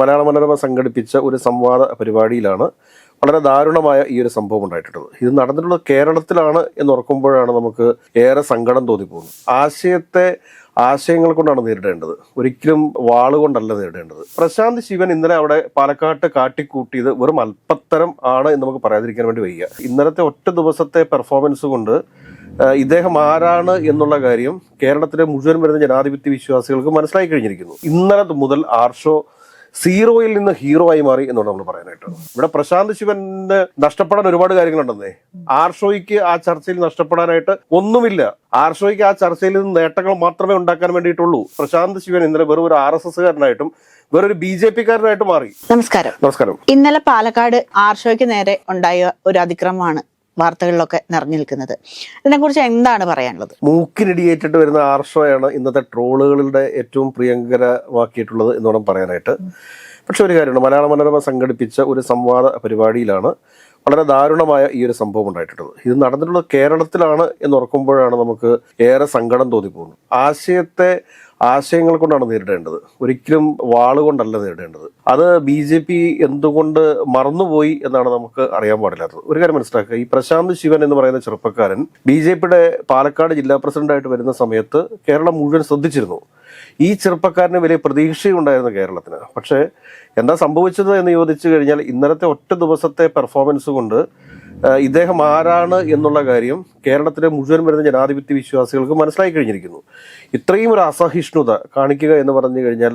മലയാള മനോരമ സംഘടിപ്പിച്ച ഒരു സംവാദ പരിപാടിയിലാണ് വളരെ ദാരുണമായ ഈ ഒരു സംഭവം ഉണ്ടായിട്ടുള്ളത്. ഇത് നടന്നിട്ടുള്ളത് കേരളത്തിലാണ് എന്ന് ഓർക്കുമ്പോഴാണ് നമുക്ക് ഏറെ സങ്കടം തോന്നിപ്പോകുന്നത്. ആശയത്തെ ആശയങ്ങൾ കൊണ്ടാണ് നേരിടേണ്ടത്. ഒരിക്കലും വാളുകൊണ്ടല്ല നേരിടേണ്ടത്. പ്രശാന്ത് ശിവൻ ഇന്നലെ അവിടെ പാലക്കാട്ട് കാട്ടിക്കൂട്ടിയത് വെറും അല്പത്തരം ആണ് എന്ന് നമുക്ക് പറയാതിരിക്കാൻ വേണ്ടി വയ്യ. ഇന്നലത്തെ ഒറ്റ ദിവസത്തെ പെർഫോമൻസ് കൊണ്ട് ഇദ്ദേഹം ആരാണ് എന്നുള്ള കാര്യം കേരളത്തിലെ മുഴുവൻ വരുന്ന ജനാധിപത്യ വിശ്വാസികൾക്ക് മനസ്സിലായി കഴിഞ്ഞിരിക്കുന്നു. ഇന്നലെ മുതൽ ആർഷോ സീറോയിൽ നിന്ന് ഹീറോ ആയി മാറി എന്നാണ് നമ്മൾ പറയാനായിട്ട് ഇവിടെ പ്രശാന്ത് ശിവന് നഷ്ടപ്പെടാൻ ഒരുപാട് കാര്യങ്ങളുണ്ടെന്നേ. ആർഷോയ്ക്ക് ആ ചർച്ചയിൽ നഷ്ടപ്പെടാനായിട്ട് ഒന്നുമില്ല. ആർഷോയ്ക്ക് ആ ചർച്ചയിൽ നിന്ന് നേട്ടങ്ങൾ മാത്രമേ ഉണ്ടാക്കാൻ വേണ്ടിയിട്ടുള്ളൂ. പ്രശാന്ത് ശിവൻ ഇന്നലെ വെറും ഒരു ആർ എസ് എസ്സുകാരനായിട്ടും വേറൊരു ബി ജെ പിക്കാരനായിട്ട് മാറി. നമസ്കാരം. നമസ്കാരം. ഇന്നലെ പാലക്കാട് ആർഷോയ്ക്ക് നേരെ ഉണ്ടായ ഒരു അതിക്രമമാണ്. വാർത്തകളിലൊക്കെ നിറഞ്ഞു നിൽക്കുന്നത്. ഇതിനെക്കുറിച്ച് എന്താണ് പറയാനുള്ളത്? മൂക്കിനിടിയേറ്റിട്ട് വരുന്ന ആർഷോയാണ് ഇന്നത്തെ ട്രോളുകളുടെ ഏറ്റവും പ്രിയങ്കരമാക്കിയിട്ടുള്ളത് എന്ന് വേണം പറയാനായിട്ട്. പക്ഷെ ഒരു കാര്യമുണ്ട്. മലയാള മനോരമ സംഘടിപ്പിച്ച ഒരു സംവാദ പരിപാടിയിലാണ് വളരെ ദാരുണമായ ഈ ഒരു സംഭവം ഉണ്ടായിട്ടുള്ളത്. ഇത് നടന്നിട്ടുള്ളത് കേരളത്തിലാണ് എന്ന് ഓർക്കുമ്പോഴാണ് നമുക്ക് ഏറെ സങ്കടം തോന്നിപ്പോകുന്നത്. ആശയത്തെ ആശയങ്ങൾ കൊണ്ടാണ് നേരിടേണ്ടത്. ഒരിക്കലും വാളുകൊണ്ടല്ല നേരിടേണ്ടത്. അത് ബി ജെ പി എന്തുകൊണ്ട് മറന്നുപോയി എന്നാണ് നമുക്ക് അറിയാൻ പാടില്ലാത്തത്. ഒരു കാര്യം മനസ്സിലാക്കുക. ഈ പ്രശാന്ത് ശിവൻ എന്ന് പറയുന്ന ചെറുപ്പക്കാരൻ ബി ജെ പിയുടെ പാലക്കാട് ജില്ലാ പ്രസിഡന്റായിട്ട് വരുന്ന സമയത്ത് കേരളം മുഴുവൻ ശ്രദ്ധിച്ചിരുന്നു. ഈ ചെറുപ്പക്കാരന് വലിയ പ്രതീക്ഷയുണ്ടായിരുന്നു കേരളത്തിന്. പക്ഷേ എന്താ സംഭവിച്ചത് എന്ന് ചോദിച്ചു കഴിഞ്ഞാൽ ഇന്നലത്തെ ഒറ്റ ദിവസത്തെ പെർഫോമൻസ് കൊണ്ട് ഇദ്ദേഹം ആരാണ് എന്നുള്ള കാര്യം കേരളത്തിലെ മുഴുവൻ വരുന്ന ജനാധിപത്യ വിശ്വാസികൾക്ക് മനസ്സിലായി കഴിഞ്ഞിരിക്കുന്നു. ഇത്രയും ഒരു അസഹിഷ്ണുത കാണിക്കുക എന്ന് പറഞ്ഞു കഴിഞ്ഞാൽ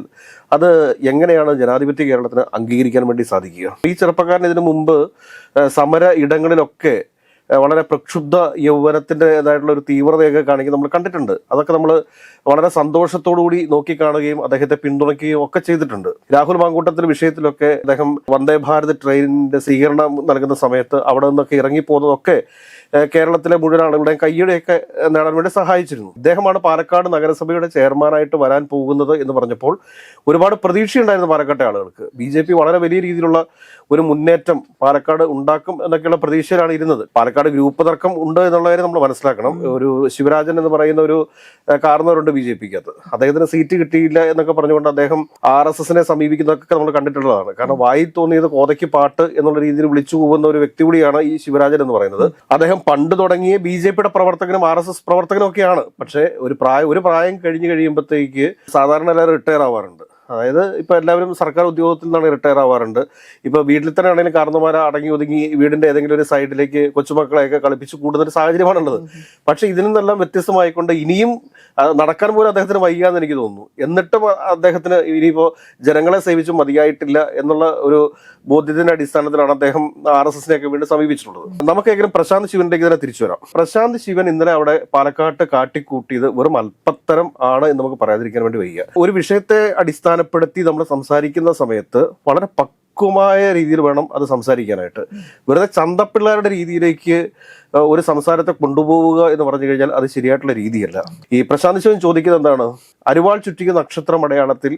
അത് എങ്ങനെയാണ് ജനാധിപത്യ കേരളത്തിന് അംഗീകരിക്കാൻ വേണ്ടി സാധിക്കുക? ഈ ചെറുപ്പക്കാരൻ ഇതിനു മുമ്പ് സമര ഇടങ്ങളിലൊക്കെ വളരെ പ്രക്ഷുബ്ധ യൗവനത്തിന്റെതായിട്ടുള്ള ഒരു തീവ്രതയൊക്കെ കാണിക്കുന്നത് നമ്മൾ കണ്ടിട്ടുണ്ട്. അതൊക്കെ നമ്മൾ വളരെ സന്തോഷത്തോടുകൂടി നോക്കിക്കാണുകയും അദ്ദേഹത്തെ പിന്തുണയ്ക്കുകയും ഒക്കെ ചെയ്തിട്ടുണ്ട്. രാഹുൽ മാങ്കൂട്ടത്തിന്റെ വിഷയത്തിലൊക്കെ അദ്ദേഹം വന്ദേ ഭാരത് ട്രെയിനിന്റെ സ്വീകരണം നൽകുന്ന സമയത്ത് അവിടെ നിന്നൊക്കെ ഇറങ്ങിപ്പോകുന്നതൊക്കെ കേരളത്തിലെ മുഴുവൻ ആളുകളുടെയും കയ്യടിയൊക്കെ നേടാൻ വേണ്ടി സഹായിച്ചിരുന്നു. അദ്ദേഹമാണ് പാലക്കാട് നഗരസഭയുടെ ചെയർമാനായിട്ട് വരാൻ പോകുന്നത് എന്ന് പറഞ്ഞപ്പോൾ ഒരുപാട് പ്രതീക്ഷയുണ്ടായിരുന്നു പാലക്കാട്ടെ ആളുകൾക്ക്. ബി വളരെ വലിയ രീതിയിലുള്ള ഒരു മുന്നേറ്റം പാലക്കാട് ഉണ്ടാക്കും എന്നൊക്കെയുള്ള പ്രതീക്ഷയിലാണ് ഇരുന്നത്. പാലക്കാട് ഗ്രൂപ്പ് തർക്കം ഉണ്ട് എന്നുള്ള കാര്യം നമ്മൾ മനസ്സിലാക്കണം. ഒരു ശിവരാജൻ എന്ന് പറയുന്ന ഒരു കാരണവരുണ്ട് കാർന്നവരുണ്ട് ബി ജെ പിക്കകത്ത്. അദ്ദേഹത്തിന് സീറ്റ് കിട്ടിയില്ല എന്നൊക്കെ പറഞ്ഞുകൊണ്ട് അദ്ദേഹം ആർ എസ് എസിനെ സമീപിക്കുന്നതൊക്കെ നമ്മൾ കണ്ടിട്ടുള്ളതാണ്. കാരണം വായി തോന്നിയത് കോതയ്ക്ക് പാട്ട് എന്നുള്ള രീതിയിൽ വിളിച്ചു പോകുന്ന ഒരു വ്യക്തി കൂടിയാണ് ഈ ശിവരാജൻ എന്ന് പറയുന്നത്. അദ്ദേഹം പണ്ട് തുടങ്ങിയ ബി ജെ പിയുടെ പ്രവർത്തകനും ആർ എസ് എസ് പ്രവർത്തകനും ഒക്കെയാണ് പക്ഷേ ഒരു പ്രായം ഒരു പ്രായം കഴിഞ്ഞു കഴിയുമ്പോഴത്തേക്ക് സാധാരണ എല്ലാവരും റിട്ടയർ ആവാറുണ്ട്. അതായത് ഇപ്പൊ എല്ലാവരും സർക്കാർ ഉദ്യോഗത്തിൽ നിന്നാണ് റിട്ടയർ ആവാറുണ്ട്. ഇപ്പൊ വീട്ടിൽ തന്നെ ആണെങ്കിലും കാരണന്മാരെ അടങ്ങി ഒതുങ്ങി വീടിന്റെ ഏതെങ്കിലും ഒരു സൈഡിലേക്ക് കൊച്ചുമക്കളെയൊക്കെ കളിപ്പിച്ച് കൂടുന്ന ഒരു സാഹചര്യമാണുള്ളത്. പക്ഷെ ഇതിൽ നിന്നെല്ലാം വ്യത്യസ്തമായിക്കൊണ്ട് ഇനിയും നടക്കാൻ പോലും അദ്ദേഹത്തിന് വയ്യാന്ന് എനിക്ക് തോന്നുന്നു. എന്നിട്ടും അദ്ദേഹത്തിന് ഇനിയിപ്പോ ജനങ്ങളെ സേവിച്ച് മതിയായിട്ടില്ല എന്നുള്ള ഒരു ബോധ്യത്തിന്റെ അടിസ്ഥാനത്തിലാണ് അദ്ദേഹം ആർ എസ് എസിനെയൊക്കെ വീണ്ടും സമീപിച്ചിട്ടുള്ളത്. നമുക്ക് ഏകദേശം പ്രശാന്ത് ശിവന്റെ തന്നെ തിരിച്ചു വരാം. പ്രശാന്ത് ശിവൻ ഇന്നലെ അവിടെ പാലക്കാട്ട് കാട്ടിക്കൂട്ടിയത് വെറും അല്പത്തരം ആണ് എന്ന് നമുക്ക് പറയാതിരിക്കാൻ വേണ്ടി വയ്യ. ഒരു വിഷയത്തെ അടിസ്ഥാനപ്പെടുത്തി നമ്മൾ സംസാരിക്കുന്ന സമയത്ത് വളരെ പക്വമായ രീതിയിൽ വേണം അത് സംസാരിക്കാനായിട്ട്. വെറുതെ ചന്തപ്പിള്ളേരുടെ രീതിയിലേക്ക് ഒരു സംസാരത്തെ കൊണ്ടുപോവുക എന്ന് പറഞ്ഞു കഴിഞ്ഞാൽ അത് ശരിയായിട്ടുള്ള രീതിയല്ല. ഈ പ്രശാന്ത് ശിവൻ ചോദിക്കുന്നത് എന്താണ്? അരിവാൾ ചുറ്റിക നക്ഷത്രം അടയാളത്തിൽ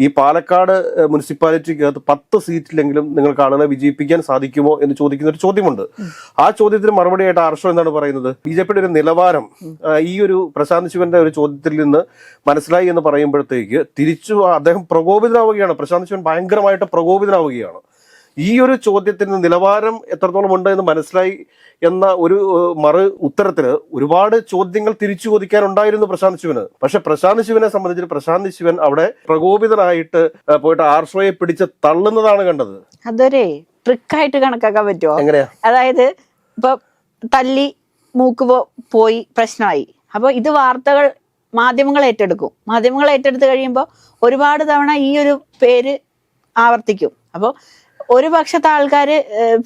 ഈ പാലക്കാട് മുനിസിപ്പാലിറ്റിക്ക് മുനിസിപ്പാലിറ്റിക്കകത്ത് പത്ത് സീറ്റിലെങ്കിലും നിങ്ങൾക്ക് ആളുകളെ വിജയിപ്പിക്കാൻ സാധിക്കുമോ എന്ന് ചോദിക്കുന്ന ഒരു ചോദ്യമുണ്ട്. ആ ചോദ്യത്തിന് മറുപടിയായിട്ട് ആർഷോ എന്താണ് പറയുന്നത്? ബി ജെ പിയുടെ ഒരു നിലവാരം ഈ ഒരു പ്രശാന്ത് ശിവന്റെ ഒരു ചോദ്യത്തിൽ നിന്ന് മനസ്സിലായി എന്ന് പറയുമ്പോഴത്തേക്ക് തിരിച്ചു അദ്ദേഹം പ്രകോപിതനാവുകയാണ്. പ്രശാന്ത് ശിവൻ ഭയങ്കരമായിട്ട് പ്രകോപിതനാവുകയാണ്. ഈ ഒരു ചോദ്യത്തിന് നിലവാരം എത്രത്തോളം ഉണ്ട് എന്ന് മനസ്സിലായി എന്ന ഒരു മറു ഉത്തരത്തിന് ഒരുപാട് ചോദ്യങ്ങൾ തിരിച്ചു ചോദിക്കാനുണ്ടായിരുന്നു പ്രശാന്ത് ശിവന്. പക്ഷെ പ്രശാന്ത് ശിവനെ സംബന്ധിച്ച് പ്രശാന്ത് ശിവൻ അവിടെ പ്രകോപിതനായിട്ട് പോയിട്ട് ആർഷോയെ പിടിച്ച് തള്ളുന്നതാണ് കണ്ടത്. അതൊരു ട്രിക്കായിട്ട് കണക്കാക്കാൻ പറ്റുമോ എങ്ങനെയാ? അതായത് ഇപ്പൊ തല്ലി മൂക്ക് പോയി പ്രശ്നമായി. അപ്പൊ ഇത് വാർത്തകൾ മാധ്യമങ്ങൾ ഏറ്റെടുക്കും. മാധ്യമങ്ങൾ ഏറ്റെടുത്ത് കഴിയുമ്പോൾ ഒരുപാട് തവണ ഈ ഒരു പേര് ആവർത്തിക്കും. അപ്പോൾ ഒരു പക്ഷത്തെ ആൾക്കാര്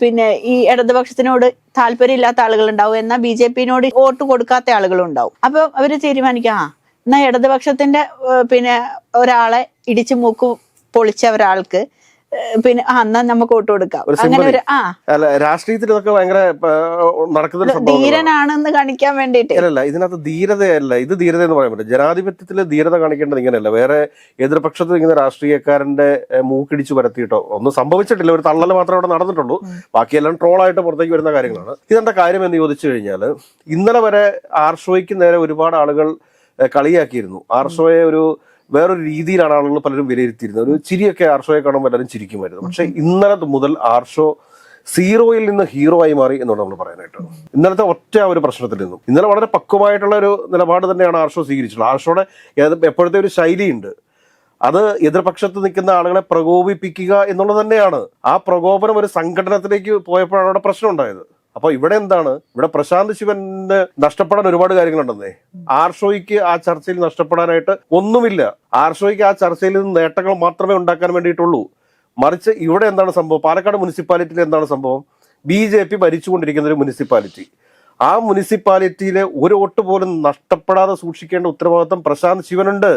പിന്നെ ഈ ഇടതുപക്ഷത്തിനോട് താല്പര്യമില്ലാത്ത ആളുകൾ ഉണ്ടാവും എന്നാൽ ബി ജെ പിന്നോട് വോട്ട് കൊടുക്കാത്ത ആളുകളും ഉണ്ടാവും അപ്പൊ അവർ തീരുമാനിക്കാം ആ എന്നാ ഇടതുപക്ഷത്തിന്റെ പിന്നെ ഒരാളെ ഇടിച്ചു മൂക്ക് പൊളിച്ച ഒരാൾക്ക് പിന്നെ ആ എന്നാ നമുക്ക് വോട്ട് കൊടുക്കാം. അങ്ങനെ ഒരു ആ. രാഷ്ട്രീയത്തിൽ ഇതൊക്കെ ഭയങ്കര നടക്കുന്ന ധീരനാണെന്ന് കാണിക്കാൻ വേണ്ടിട്ട് അല്ലല്ല ഇതിനകത്ത് ധീരതയല്ല. ഇത് ധീരത എന്ന് പറയാൻ പറ്റും ജനാധിപത്യത്തിൽ ധീരത കാണിക്കേണ്ടത് ഇങ്ങനെയല്ല. വേറെ എതിർപക്ഷത്ത് നിൽക്കുന്ന രാഷ്ട്രീയക്കാരന്റെ മൂക്കിടിച്ചു പരത്തിയിട്ടോ ഒന്നും സംഭവിച്ചിട്ടില്ല. ഒരു തള്ളൽ മാത്രമേ അവിടെ നടന്നിട്ടുള്ളൂ. ബാക്കിയെല്ലാം ട്രോളായിട്ട് പുറത്തേക്ക് വരുന്ന കാര്യങ്ങളാണ്. ഇതെന്താ കാര്യം എന്ന് ചോദിച്ചു കഴിഞ്ഞാൽ ഇന്നലെ വരെ ആർഷോയ്ക്ക് നേരെ ഒരുപാട് ആളുകൾ കളിയാക്കിയിരുന്നു. ആർഷോയെ ഒരു വേറൊരു രീതിയിലാണ് ആളുകൾ പലരും വിലയിരുത്തിയിരുന്നത്. ഒരു ചിരിയൊക്കെ ആർഷോയെ കാണുമ്പോൾ പലരും ചിരിക്കുമായിരുന്നു. പക്ഷെ ഇന്നലെ മുതൽ ആർഷോ സീറോയിൽ നിന്ന് ഹീറോ ആയി മാറി എന്നാണ് നമ്മൾ പറയാനായിട്ട്. ഇന്നലത്തെ ഒറ്റ ഒരു പ്രശ്നത്തിൽ നിന്നും. ഇന്നലെ വളരെ പക്വമായിട്ടുള്ള ഒരു നിലപാട് തന്നെയാണ് ആർഷോ സ്വീകരിച്ചിട്ടുള്ളത്. ആർഷോയുടെ എപ്പോഴത്തെ ഒരു ശൈലിയുണ്ട്? അത് എതിർപക്ഷത്ത് നിൽക്കുന്ന ആളുകളെ പ്രകോപിപ്പിക്കുക എന്നുള്ളത് തന്നെയാണ് ആ പ്രകോപനം ഒരു സംഘടനത്തിലേക്ക് പോയപ്പോഴാണ് അവിടെ പ്രശ്നം ഉണ്ടായത്. അപ്പൊ ഇവിടെ എന്താണ്? ഇവിടെ പ്രശാന്ത് ശിവന് നഷ്ടപ്പെടാൻ ഒരുപാട് കാര്യങ്ങളുണ്ടെന്നേ. ആർഷോയ്ക്ക് ആ ചർച്ചയിൽ നഷ്ടപ്പെടാനായിട്ട് ഒന്നുമില്ല. ആർഷോയ്ക്ക് ആ ചർച്ചയിൽ നിന്ന് നേട്ടങ്ങൾ മാത്രമേ ഉണ്ടാക്കാൻ വേണ്ടിയിട്ടുള്ളൂ. മറിച്ച് ഇവിടെ എന്താണ് സംഭവം? പാലക്കാട് മുനിസിപ്പാലിറ്റിയിൽ എന്താണ് സംഭവം? ബി ജെ പി ഭരിച്ചുകൊണ്ടിരിക്കുന്ന ഒരു മുനിസിപ്പാലിറ്റി. ആ മുനിസിപ്പാലിറ്റിയിലെ ഒരു വോട്ട് പോലും നഷ്ടപ്പെടാതെ സൂക്ഷിക്കേണ്ട ഉത്തരവാദിത്വം പ്രശാന്ത് ശിവനുണ്ട്.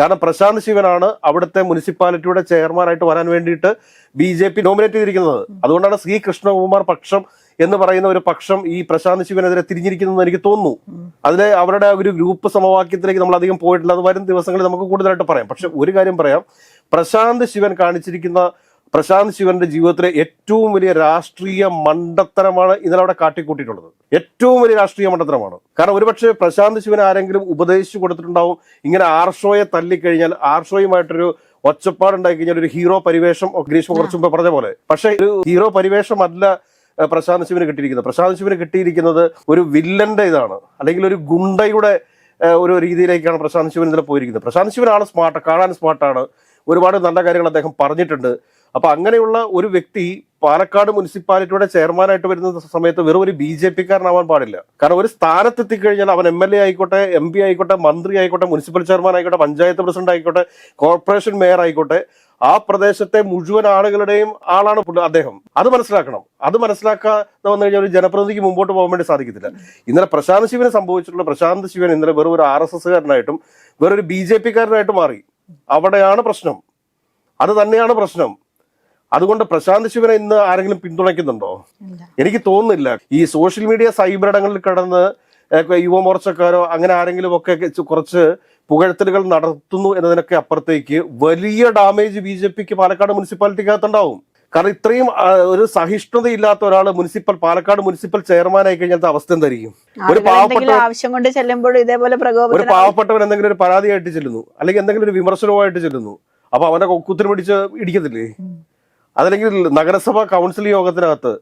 കാരണം പ്രശാന്ത് ശിവനാണ് അവിടുത്തെ മുനിസിപ്പാലിറ്റിയുടെ ചെയർമാനായിട്ട് വരാൻ വേണ്ടിയിട്ട് ബി ജെ പി നോമിനേറ്റ് ചെയ്തിരിക്കുന്നത്. അതുകൊണ്ടാണ് ശ്രീ കൃഷ്ണകുമാർ പക്ഷം എന്ന് പറയുന്ന ഒരു പക്ഷം ഈ പ്രശാന്ത് ശിവനെതിരെ തിരിഞ്ഞിരിക്കുന്നു എനിക്ക് തോന്നുന്നു. അതിൽ അവരുടെ ഒരു ഗ്രൂപ്പ് സമവാക്യത്തിലേക്ക് നമ്മൾ അധികം പോയിട്ടില്ല. അത് വരും ദിവസങ്ങളിൽ നമുക്ക് കൂടുതലായിട്ട് പറയാം. പക്ഷെ ഒരു കാര്യം പറയാം. പ്രശാന്ത് ശിവൻ കാണിച്ചിരിക്കുന്ന പ്രശാന്ത് ശിവന്റെ ജീവിതത്തിലെ ഏറ്റവും വലിയ രാഷ്ട്രീയ മണ്ടത്തരമാണ് അവിടെ കാട്ടിക്കൂട്ടിയിട്ടുള്ളത്. ഏറ്റവും വലിയ രാഷ്ട്രീയ മണ്ടത്തരമാണ്. കാരണം ഒരുപക്ഷെ പ്രശാന്ത് ശിവൻ ആരെങ്കിലും ഉപദേശിച്ചു കൊടുത്തിട്ടുണ്ടാവും. ഇങ്ങനെ ആർഷോയെ തല്ലിക്കഴിഞ്ഞാൽ ആർഷോയുമായിട്ടൊരു ഒച്ചപ്പാടുണ്ടായി കഴിഞ്ഞാൽ ഒരു ഹീറോ പരിവേഷം ഗ്രീഷ്മ കുറച്ച് മുമ്പ് പറഞ്ഞ പോലെ. പക്ഷെ ഒരു ഹീറോ പരിവേഷം അല്ല ഏഹ്, പ്രശാന്ത് ശിവന് കിട്ടിയിരിക്കുന്നത്. പ്രശാന്ത് ശിവന് കിട്ടിയിരിക്കുന്നത് ഒരു വില്ലന്റെ ഇതാണ്. അല്ലെങ്കിൽ ഒരു ഗുണ്ടയുടെ ഒരു രീതിയിലേക്കാണ് പ്രശാന്ത് ശിവൻ ഇതിൽ പോയിരിക്കുന്നത്. പ്രശാന്ത് ശിവൻ ആൾ സ്മാർട്ട് കാണാൻ സ്മാർട്ടാണ്. ഒരുപാട് നല്ല കാര്യങ്ങൾ അദ്ദേഹം പറഞ്ഞിട്ടുണ്ട്. അപ്പൊ അങ്ങനെയുള്ള ഒരു വ്യക്തി പാലക്കാട് മുനിസിപ്പാലിറ്റിയുടെ ചെയർമാനായിട്ട് വരുന്ന സമയത്ത് വെറും ഒരു ബി ജെ പിക്കാരനാവാൻ പാടില്ല. കാരണം ഒരു സ്ഥാനത്തെത്തിക്കഴിഞ്ഞാൽ അവൻ എം എൽ എ ആയിക്കോട്ടെ എം പി ആയിക്കോട്ടെ മന്ത്രി ആയിക്കോട്ടെ മുനിസിപ്പൽ ചെയർമാൻ ആയിക്കോട്ടെ പഞ്ചായത്ത് പ്രസിഡന്റ് ആയിക്കോട്ടെ കോർപ്പറേഷൻ മേയർ ആയിക്കോട്ടെ ആ പ്രദേശത്തെ മുഴുവൻ ആളുകളുടെയും ആളാണ് അദ്ദേഹം. അത് മനസ്സിലാക്കണം. അത് മനസ്സിലാക്കാതെ വന്നു കഴിഞ്ഞാൽ ഒരു ജനപ്രതിനിധിക്ക് മുമ്പോട്ട് പോകാൻ വേണ്ടി സാധിക്കത്തില്ല. ഇന്നലെ പ്രശാന്ത് ശിവനെ സംഭവിച്ചിട്ടുള്ള പ്രശാന്ത് ശിവൻ ഇന്നലെ വെറും ഒരു ആർ എസ് എസ്സുകാരനായിട്ടും വേറൊരു ബി ജെ പിക്കാരനായിട്ട് മാറി. അവിടെയാണ് പ്രശ്നം. അത് തന്നെയാണ് പ്രശ്നം. അതുകൊണ്ട് പ്രശാന്ത് ശിവനെ ഇന്ന് ആരെങ്കിലും പിന്തുണയ്ക്കുന്നുണ്ടോ? എനിക്ക് തോന്നുന്നില്ല. ഈ സോഷ്യൽ മീഡിയ സൈബർ ഇടങ്ങളിൽ കിടന്ന് യുവമോർച്ചക്കാരോ അങ്ങനെ ആരെങ്കിലും ഒക്കെ കുറച്ച് പുകഴ്ത്തലുകൾ നടത്തുന്നു എന്നതിനൊക്കെ അപ്പുറത്തേക്ക് വലിയ ഡാമേജ് ബി ജെ പിക്ക് പാലക്കാട് മുനിസിപ്പാലിറ്റിക്കകത്തുണ്ടാവും. കാരണം ഇത്രയും ഒരു സഹിഷ്ണുത ഇല്ലാത്ത ഒരാൾ മുനിസിപ്പൽ പാലക്കാട് മുനിസിപ്പൽ ചെയർമാൻ ആയി കഴിഞ്ഞാൽ അവസ്ഥ എന്തായിരിക്കും? ഒരു പാവപ്പെട്ട ആവശ്യം കൊണ്ട് ചെല്ലുമ്പോൾ ഇതേപോലെ ഒരു പാവപ്പെട്ടവൻ എന്തെങ്കിലും ഒരു പരാതിയായിട്ട് ചെല്ലുന്നു. അല്ലെങ്കിൽ എന്തെങ്കിലും ഒരു വിമർശനവുമായിട്ട് ചെല്ലുന്നു. അപ്പൊ അവനെ കുത്തിന് പിടിച്ച് ഇടിക്കത്തില്ലേ? അതല്ലെങ്കിൽ നഗരസഭാ കൗൺസിൽ യോഗത്തിനകത്ത്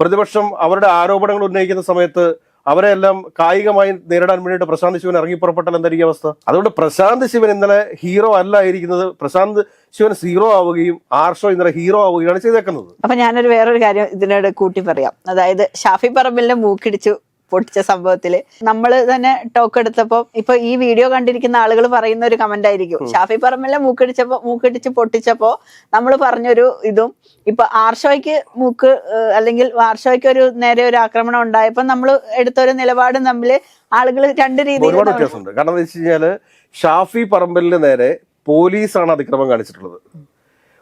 പ്രതിപക്ഷം അവരുടെ ആരോപണങ്ങൾ ഉന്നയിക്കുന്ന സമയത്ത് അവരെ എല്ലാം കായികമായി നേരിടാൻ വേണ്ടിയിട്ട് പ്രശാന്ത് ശിവൻ ഇറങ്ങി പുറപ്പെട്ടാൽ എന്തായിരിക്കും അവസ്ഥ? അതുകൊണ്ട് പ്രശാന്ത് ശിവൻ ഇന്നലെ ഹീറോ അല്ല ഇരിക്കുന്നത്. പ്രശാന്ത് ശിവൻ സീറോ ആവുകയും ആർഷോ ഇന്നലെ ഹീറോ ആവുകയാണ് ചെയ്തേക്കുന്നത്. അപ്പൊ ഞാനൊരു വേറൊരു കാര്യം ഇതിനോട് കൂട്ടി പറയാം. അതായത് ഷാഫി പറമ്പിലിന്റെ മൂക്കിടിച്ചു പൊട്ടിച്ച സംഭവത്തിൽ. നമ്മൾ തന്നെ ടോക്ക് എടുത്തപ്പോ ഇപ്പൊ ഈ വീഡിയോ കണ്ടിരിക്കുന്ന ആളുകൾ പറയുന്ന ഒരു കമന്റ് ആയിരിക്കും. ഷാഫി പറമ്പല്ല മൂക്കടിച്ചപ്പോ മൂക്കടിച്ച് പൊട്ടിച്ചപ്പോ നമ്മൾ പറഞ്ഞൊരു ഇതും. ഇപ്പൊ ആർഷോയ്ക്ക് മൂക്ക് അല്ലെങ്കിൽ ആർഷോയ്ക്ക് ഒരു നേരെ ഒരു ആക്രമണം ഉണ്ടായപ്പോ നമ്മൾ എടുത്തൊരു നിലപാടും തമ്മിൽ ആളുകൾ രണ്ട് രീതിയിൽ ഒരുപാട് വ്യത്യാസമുണ്ട്. കാരണം എന്താ വെച്ച് കഴിഞ്ഞാൽ ഷാഫി പറമ്പലിന് നേരെ പോലീസാണ് അതിക്രമം കാണിച്ചിട്ടുള്ളത്.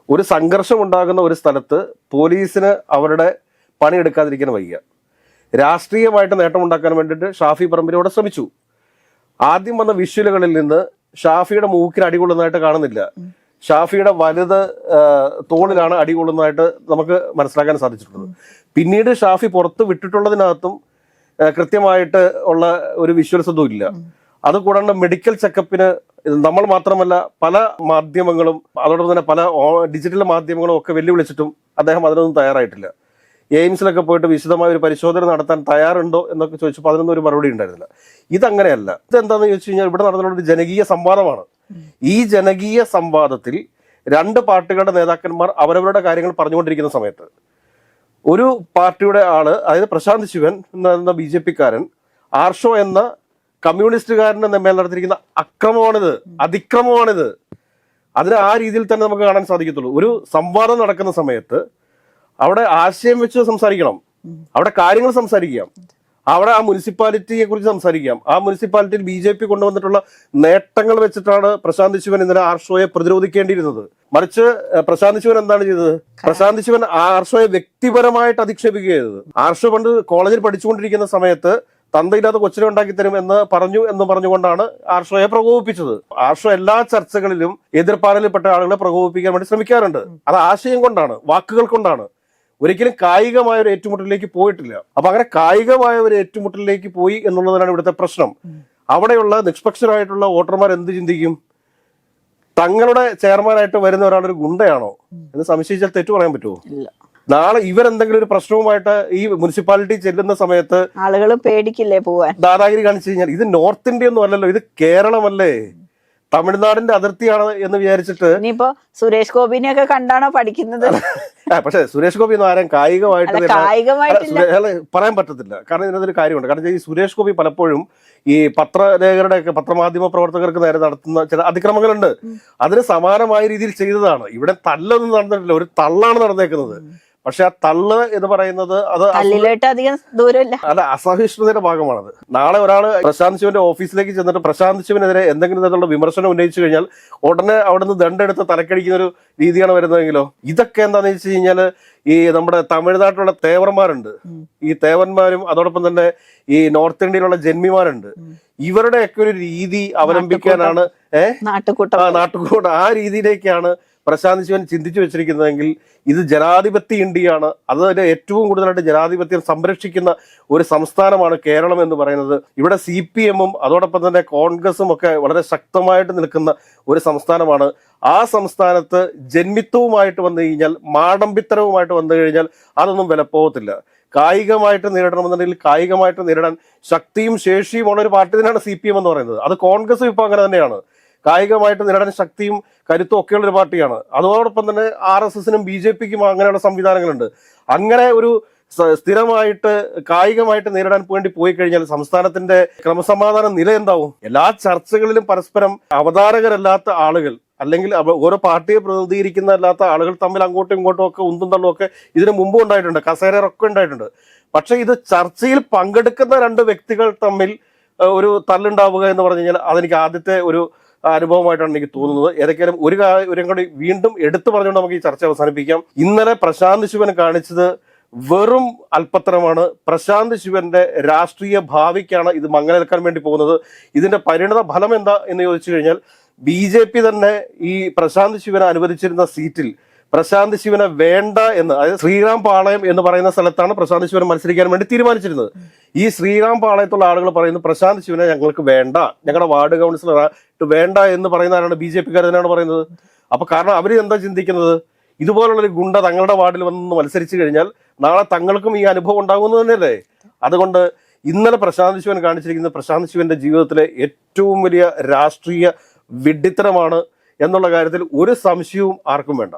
ഒരു സംഘർഷം ഉണ്ടാകുന്ന ഒരു സ്ഥലത്ത് പോലീസിന് അവരുടെ പണിയെടുക്കാതിരിക്കാൻ വയ്യ. രാഷ്ട്രീയമായിട്ട് നേട്ടമുണ്ടാക്കാൻ വേണ്ടിയിട്ട് ഷാഫി പറമ്പിലൂടെ ശ്രമിച്ചു. ആദ്യം വന്ന വിഷ്വലുകളിൽ നിന്ന് ഷാഫിയുടെ മൂക്കിന് അടികൊള്ളുന്നതായിട്ട് കാണുന്നില്ല. ഷാഫിയുടെ വലുത് തോളിലാണ് അടികൊള്ളുന്നതായിട്ട് നമുക്ക് മനസ്സിലാക്കാൻ സാധിച്ചിട്ടുള്ളത്. പിന്നീട് ഷാഫി പുറത്ത് വിട്ടിട്ടുള്ളതിനകത്തും കൃത്യമായിട്ട് ഉള്ള ഒരു വിഷ്വൽസ് ഇല്ല. അതുകൂടാണ്ട് മെഡിക്കൽ ചെക്കപ്പിന് നമ്മൾ മാത്രമല്ല പല മാധ്യമങ്ങളും അതോടൊപ്പം തന്നെ പല ഡിജിറ്റൽ മാധ്യമങ്ങളും ഒക്കെ വെല്ലുവിളിച്ചിട്ടും അദ്ദേഹം അതിനൊന്നും തയ്യാറായിട്ടില്ല. എയിംസിലൊക്കെ പോയിട്ട് വിശദമായ ഒരു പരിശോധന നടത്താൻ തയ്യാറുണ്ടോ എന്നൊക്കെ ചോദിച്ചപ്പോൾ അതിനൊന്നും ഒരു മറുപടി ഉണ്ടായിരുന്നില്ല. ഇതങ്ങനെയല്ല. ഇതെന്താന്ന് ചോദിച്ചു കഴിഞ്ഞാൽ ഇവിടെ നടന്നുള്ള ഒരു ജനകീയ സംവാദമാണ്. ഈ ജനകീയ സംവാദത്തിൽ രണ്ട് പാർട്ടികളുടെ നേതാക്കന്മാർ അവരവരുടെ കാര്യങ്ങൾ പറഞ്ഞുകൊണ്ടിരിക്കുന്ന സമയത്ത് ഒരു പാർട്ടിയുടെ ആൾ അതായത് പ്രശാന്ത് ശിവൻ എന്ന ബി ജെ പിക്കാരൻ ആർഷോ എന്ന കമ്മ്യൂണിസ്റ്റുകാരന്റെ മേൽ നടത്തിയിരിക്കുന്ന അക്രമമാണിത് അതിക്രമമാണിത്. അതിന് ആ രീതിയിൽ തന്നെ നമുക്ക് കാണാൻ സാധിക്കത്തുള്ളൂ. ഒരു സംവാദം നടക്കുന്ന സമയത്ത് അവിടെ ആശയം വെച്ച് സംസാരിക്കണം. അവിടെ കാര്യങ്ങൾ സംസാരിക്കാം. അവിടെ ആ മുനിസിപ്പാലിറ്റിയെ കുറിച്ച് സംസാരിക്കാം. ആ മുനിസിപ്പാലിറ്റിയിൽ ബി ജെ പി കൊണ്ടുവന്നിട്ടുള്ള നേട്ടങ്ങൾ വെച്ചിട്ടാണ് പ്രശാന്ത് ശിവൻ ഇന്നലെ ആർഷോയെ പ്രതിരോധിക്കേണ്ടിയിരുന്നത്. മറിച്ച് പ്രശാന്ത് ശിവൻ എന്താണ് ചെയ്തത്? പ്രശാന്ത് ശിവൻ ആർഷോയെ വ്യക്തിപരമായിട്ട് അധിക്ഷേപിക്കുക ചെയ്തത്. ആർഷോ പണ്ട് കോളേജിൽ പഠിച്ചുകൊണ്ടിരിക്കുന്ന സമയത്ത് തന്തയില്ലാത്ത കൊച്ചിനെ ഉണ്ടാക്കി തരും എന്ന് പറഞ്ഞു എന്ന് പറഞ്ഞുകൊണ്ടാണ് ആർഷോയെ പ്രകോപിപ്പിച്ചത്. ആർഷോ എല്ലാ ചർച്ചകളിലും എതിർപ്പാനലിൽപ്പെട്ട ആളുകളെ പ്രകോപിപ്പിക്കാൻ വേണ്ടി ശ്രമിക്കാറുണ്ട്. അത് ആശയം കൊണ്ടാണ് വാക്കുകൾ കൊണ്ടാണ്. ഒരിക്കലും കായികമായ ഒരു ഏറ്റുമുട്ടലിലേക്ക് പോയിട്ടില്ല. അപ്പൊ അങ്ങനെ കായികമായ ഒരു ഏറ്റുമുട്ടലിലേക്ക് പോയി എന്നുള്ളതാണ് ഇവിടുത്തെ പ്രശ്നം. അവിടെയുള്ള നിഷ്പക്ഷരായിട്ടുള്ള വോട്ടർമാർ എന്ത് ചിന്തിക്കും? തങ്ങളുടെ ചെയർമാനായിട്ട് വരുന്ന ഒരാളൊരു ഗുണ്ടയാണോ? എന്ന് സംശയിച്ചാൽ തെറ്റു പറയാൻ പറ്റുമോ? നാളെ ഇവരെന്തെങ്കിലും ഒരു പ്രശ്നവുമായിട്ട് ഈ മുനിസിപ്പാലിറ്റി ചെല്ലുന്ന സമയത്ത് ആളുകൾ പേടിക്കില്ലേ പോവാൻ? ദാദാഗിരി കാണിച്ചു കഴിഞ്ഞാൽ ഇത് നോർത്ത് ഇന്ത്യ ഒന്നും അല്ലല്ലോ ഇത് കേരളമല്ലേ? തമിഴ്നാടിന്റെ അതിർത്തിയാണ് എന്ന് വിചാരിച്ചിട്ട് ഇനിയിപ്പോ സുരേഷ് ഗോപിനെയൊക്കെ കണ്ടാണോ പഠിക്കുന്നത്? പക്ഷെ സുരേഷ് ഗോപി ഒന്നും ആരും കായികമായിട്ട് പറയാൻ പറ്റത്തില്ല. കാരണം ഇതിനകത്തൊരു കാര്യമുണ്ട്. കാരണം ഈ സുരേഷ് ഗോപി പലപ്പോഴും ഈ പത്രലേഖകരുടെ ഒക്കെ പത്രമാധ്യമ പ്രവർത്തകർക്ക് നേരെ നടത്തുന്ന ചില അതിക്രമങ്ങളുണ്ട്. അതിന് സമാനമായ രീതിയിൽ ചെയ്തതാണ്. ഇവിടെ തല്ലൊന്നും നടന്നിട്ടില്ല. ഒരു തള്ളാണ് നടന്നേക്കുന്നത്. പക്ഷെ ആ തള്ള് എന്ന് പറയുന്നത് അത് അധികം ദൂരമില്ല. അല്ല അസഹിഷ്ണുതയുടെ ഭാഗമാണത്. നാളെ ഒരാൾ പ്രശാന്ത് ശിവന്റെ ഓഫീസിലേക്ക് ചെന്നിട്ട് പ്രശാന്ത് ശിവനെതിരെ എന്തെങ്കിലും തരത്തിലുള്ള വിമർശനം ഉന്നയിച്ചു കഴിഞ്ഞാൽ ഉടനെ അവിടുന്ന് ദണ്ടെടുത്ത് തലക്കടിക്കുന്ന ഒരു രീതിയാണ് വരുന്നതെങ്കിലോ? ഇതൊക്കെ എന്താണെന്ന് വെച്ച് കഴിഞ്ഞാൽ ഈ നമ്മുടെ തമിഴ്നാട്ടിലുള്ള തേവർമാരുണ്ട് ഈ തേവന്മാരും അതോടൊപ്പം തന്നെ ഈ നോർത്ത് ഇന്ത്യയിലുള്ള ജന്മിമാരുണ്ട്. ഇവരുടെയൊക്കെ ഒരു രീതി അവലംബിക്കാനാണ് ഏഹ് നാട്ടുകൂട്ടം. ആ നാട്ടുകൂടെ ആ രീതിയിലേക്കാണ് പ്രശാന്ത് ശിവൻ ചിന്തിച്ചു വെച്ചിരിക്കുന്നതെങ്കിൽ ഇത് ജനാധിപത്യ ഇന്ത്യയാണ്. അതിന് ഏറ്റവും കൂടുതലായിട്ട് ജനാധിപത്യം സംരക്ഷിക്കുന്ന ഒരു സംസ്ഥാനമാണ് കേരളം എന്ന് പറയുന്നത്. ഇവിടെ സി പി എമ്മും അതോടൊപ്പം തന്നെ കോൺഗ്രസും ഒക്കെ വളരെ ശക്തമായിട്ട് നിൽക്കുന്ന ഒരു സംസ്ഥാനമാണ്. ആ സംസ്ഥാനത്ത് ജന്മിത്വവുമായിട്ട് വന്നു കഴിഞ്ഞാൽ മാടമ്പിത്തരവുമായിട്ട് വന്നു കഴിഞ്ഞാൽ അതൊന്നും വിലപ്പോകത്തില്ല കായികമായിട്ട് നേരിടണമെന്നുണ്ടെങ്കിൽ കായികമായിട്ട് നേരിടാൻ ശക്തിയും ശേഷിയും ഉള്ള ഒരു പാർട്ടി തന്നെയാണ് സി പി എം എന്ന് പറയുന്നത്. അത് കോൺഗ്രസ് ഇപ്പോൾ അങ്ങനെ തന്നെയാണ്. കായികമായിട്ട് നേടാൻ ശക്തിയും കരുത്തും ഒക്കെയുള്ള ഒരു പാർട്ടിയാണ്. അതോടൊപ്പം തന്നെ ആർ എസ് എസിനും ബി ജെ പിക്കും അങ്ങനെയുള്ള സംവിധാനങ്ങളുണ്ട്. അങ്ങനെ ഒരു സ്ഥിരമായിട്ട് കായികമായിട്ട് നേരിടാൻ വേണ്ടി പോയി കഴിഞ്ഞാൽ സംസ്ഥാനത്തിന്റെ ക്രമസമാധാന നില എന്താവും? എല്ലാ ചർച്ചകളിലും പരസ്പരം അവതാരകരല്ലാത്ത ആളുകൾ അല്ലെങ്കിൽ ഓരോ പാർട്ടിയെ പ്രതിനിധീകരിക്കുന്ന അല്ലാത്ത ആളുകൾ തമ്മിൽ അങ്ങോട്ടും ഇങ്ങോട്ടും ഒക്കെ ഉന്തും തള്ളും ഒക്കെ ഇതിനു മുമ്പ് ഉണ്ടായിട്ടുണ്ട്. കസേരയൊക്കെ ഉണ്ടായിട്ടുണ്ട്. പക്ഷെ ഇത് ചർച്ചയിൽ പങ്കെടുക്കുന്ന രണ്ട് വ്യക്തികൾ തമ്മിൽ ഒരു തല്ലുണ്ടാവുക എന്ന് പറഞ്ഞു കഴിഞ്ഞാൽ അതെനിക്ക് ആദ്യത്തെ ഒരു അനുഭവമായിട്ടാണ് എനിക്ക് തോന്നുന്നത്. ഏതൊക്കെയാലും ഒരു കാര്യം കൂടി വീണ്ടും എടുത്തു പറഞ്ഞുകൊണ്ട് നമുക്ക് ഈ ചർച്ച അവസാനിപ്പിക്കാം. ഇന്നലെ പ്രശാന്ത് ശിവൻ കാണിച്ചത് വെറും അല്പത്തരമാണ്. പ്രശാന്ത് ശിവന്റെ രാഷ്ട്രീയ ഭാവിക്കാണ് ഇത് മങ്ങലേൽക്കാൻ വേണ്ടി പോകുന്നത്. ഇതിന്റെ പരിണത ഫലം എന്താ എന്ന് ചോദിച്ചു കഴിഞ്ഞാൽ ബി ജെ പി തന്നെ ഈ പ്രശാന്ത് ശിവനെ അനുവദിച്ചിരുന്ന സീറ്റിൽ പ്രശാന്ത് ശിവനെ വേണ്ട എന്ന് അതായത് ശ്രീറാം പാളയം എന്ന് പറയുന്ന സ്ഥലത്താണ് പ്രശാന്ത് ശിവനെ മത്സരിക്കാൻ വേണ്ടി തീരുമാനിച്ചിരുന്നത്. ഈ ശ്രീറാം പാളയത്തുള്ള ആളുകൾ പറയുന്നു പ്രശാന്ത് ശിവനെ ഞങ്ങൾക്ക് വേണ്ട. ഞങ്ങളുടെ വാർഡ് കൗൺസിലർ വേണ്ട എന്ന് പറയുന്ന ആരാണ്? ബി ജെ പിക്കാർ തന്നെയാണ് പറയുന്നത്. അപ്പൊ കാരണം അവർ എന്താ ചിന്തിക്കുന്നത്? ഇതുപോലുള്ളൊരു ഗുണ്ട തങ്ങളുടെ വാർഡിൽ വന്ന് മത്സരിച്ചു കഴിഞ്ഞാൽ നാളെ തങ്ങൾക്കും ഈ അനുഭവം ഉണ്ടാകുന്നത് തന്നെയല്ലേ? അതുകൊണ്ട് ഇന്നലെ പ്രശാന്ത് ശിവൻ കാണിച്ചിരിക്കുന്ന പ്രശാന്ത് ശിവന്റെ ജീവിതത്തിലെ ഏറ്റവും വലിയ രാഷ്ട്രീയ വിഡ്ഢിത്തരമാണ് എന്നുള്ള കാര്യത്തിൽ ഒരു സംശയവും ആർക്കും വേണ്ട.